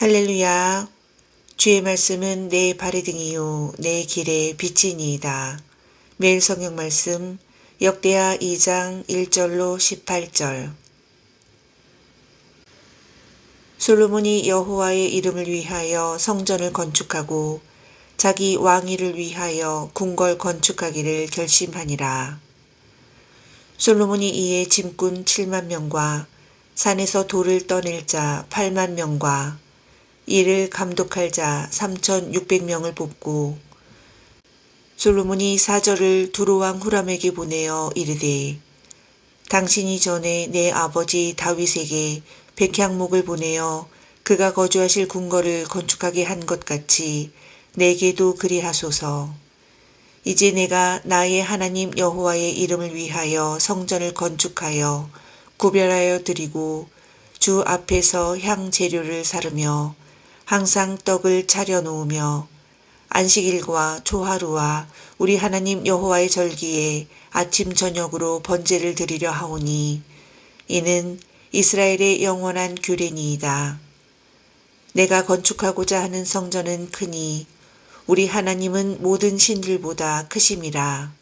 할렐루야. 주의 말씀은 내 발의 등이요 내 길의 빛이니이다. 매일 성경 말씀 역대하 2장 1절로 18절. 솔로몬이 여호와의 이름을 위하여 성전을 건축하고 자기 왕위를 위하여 궁궐 건축하기를 결심하니라. 솔로몬이 이에 짐꾼 7만 명과 산에서 돌을 떠낼 자 8만 명과 이를 감독할 자 3,600명을 뽑고 솔로몬이 사절을 두로왕 후람에게 보내어 이르되 당신이 전에 내 아버지 다윗에게 백향목을 보내어 그가 거주하실 궁궐을 건축하게 한 것 같이 내게도 그리하소서. 이제 내가 나의 하나님 여호와의 이름을 위하여 성전을 건축하여 구별하여 드리고 주 앞에서 향 재료를 사르며 항상 떡을 차려 놓으며 안식일과 초하루와 우리 하나님 여호와의 절기에 아침 저녁으로 번제를 드리려 하오니 이는 이스라엘의 영원한 규례니이다. 내가 건축하고자 하는 성전은 크니 우리 하나님은 모든 신들보다 크심이라.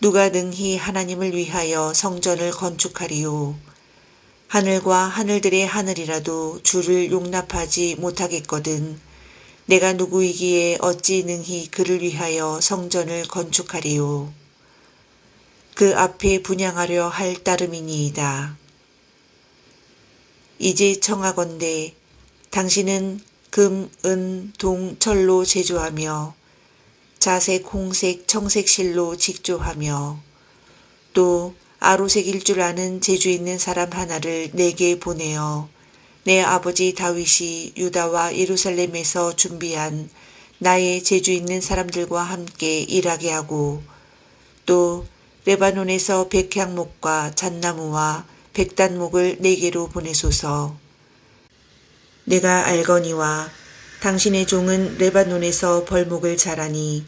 누가 능히 하나님을 위하여 성전을 건축하리요. 하늘과 하늘들의 하늘이라도 주를 용납하지 못하겠거든. 내가 누구이기에 어찌 능히 그를 위하여 성전을 건축하리요. 그 앞에 분양하려 할 따름이니이다. 이제 청하건대 당신은 금, 은, 동, 철로 제조하며 자색, 홍색, 청색 실로 직조하며 또 아로색일 줄 아는 재주 있는 사람 하나를 내게 보내어 내 아버지 다윗이 유다와 예루살렘에서 준비한 나의 재주 있는 사람들과 함께 일하게 하고 또 레바논에서 백향목과 잣나무와 백단목을 내게로 보내소서. 내가 알거니와 당신의 종은 레바논에서 벌목을 자라니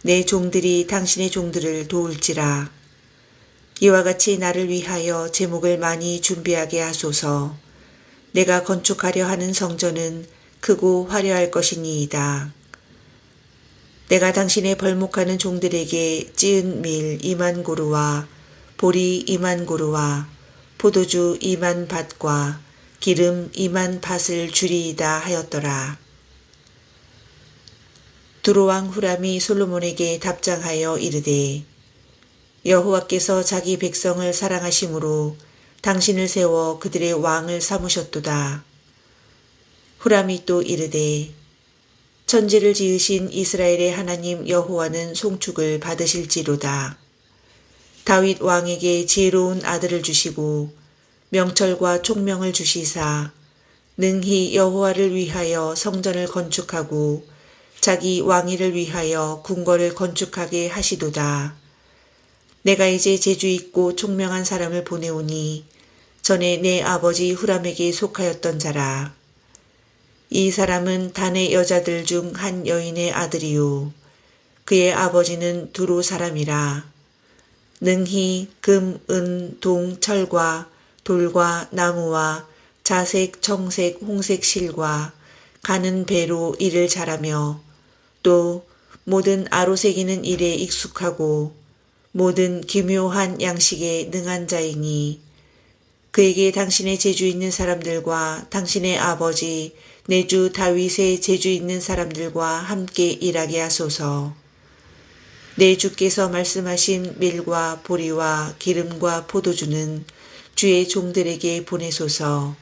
내 종들이 당신의 종들을 도울지라. 이와 같이 나를 위하여 제목을 많이 준비하게 하소서. 내가 건축하려 하는 성전은 크고 화려할 것이니이다. 내가 당신의 벌목하는 종들에게 찌은 밀 이만 고루와 보리 이만 고루와 포도주 이만 밭과 기름 이만 밭을 주리이다 하였더라. 두로왕 후람이 솔로몬에게 답장하여 이르되 여호와께서 자기 백성을 사랑하심으로 당신을 세워 그들의 왕을 삼으셨도다. 후람이 또 이르되 천지를 지으신 이스라엘의 하나님 여호와는 송축을 받으실지로다. 다윗 왕에게 지혜로운 아들을 주시고 명철과 총명을 주시사 능히 여호와를 위하여 성전을 건축하고 자기 왕위를 위하여 궁궐을 건축하게 하시도다. 내가 이제 재주 있고 총명한 사람을 보내오니 전에 내 아버지 후람에게 속하였던 자라. 이 사람은 단의 여자들 중 한 여인의 아들이요. 그의 아버지는 두로 사람이라. 능히 금, 은, 동, 철과 돌과 나무와 자색, 청색, 홍색 실과 가는 배로 일을 잘하며 또 모든 아로새기는 일에 익숙하고 모든 기묘한 양식에 능한 자이니 그에게 당신의 재주 있는 사람들과 당신의 아버지 내 주 다윗의 재주 있는 사람들과 함께 일하게 하소서. 내 주께서 말씀하신 밀과 보리와 기름과 포도주는 주의 종들에게 보내소서.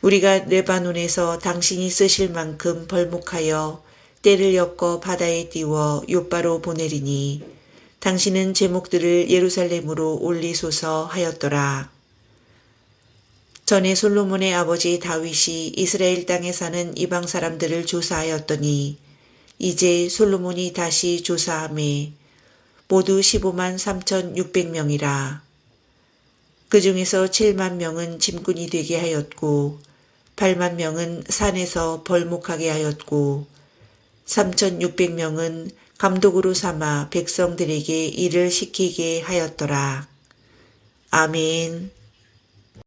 우리가 레바논에서 당신이 쓰실 만큼 벌목하여 때를 엮어 바다에 띄워 요바로 보내리니 당신은 제목들을 예루살렘으로 올리소서 하였더라. 전에 솔로몬의 아버지 다윗이 이스라엘 땅에 사는 이방 사람들을 조사하였더니 이제 솔로몬이 다시 조사함에 모두 15만 3,600명이라. 그 중에서 7만 명은 짐꾼이 되게 하였고 8만 명은 산에서 벌목하게 하였고 3,600명은 감독으로 삼아 백성들에게 일을 시키게 하였더라. 아멘.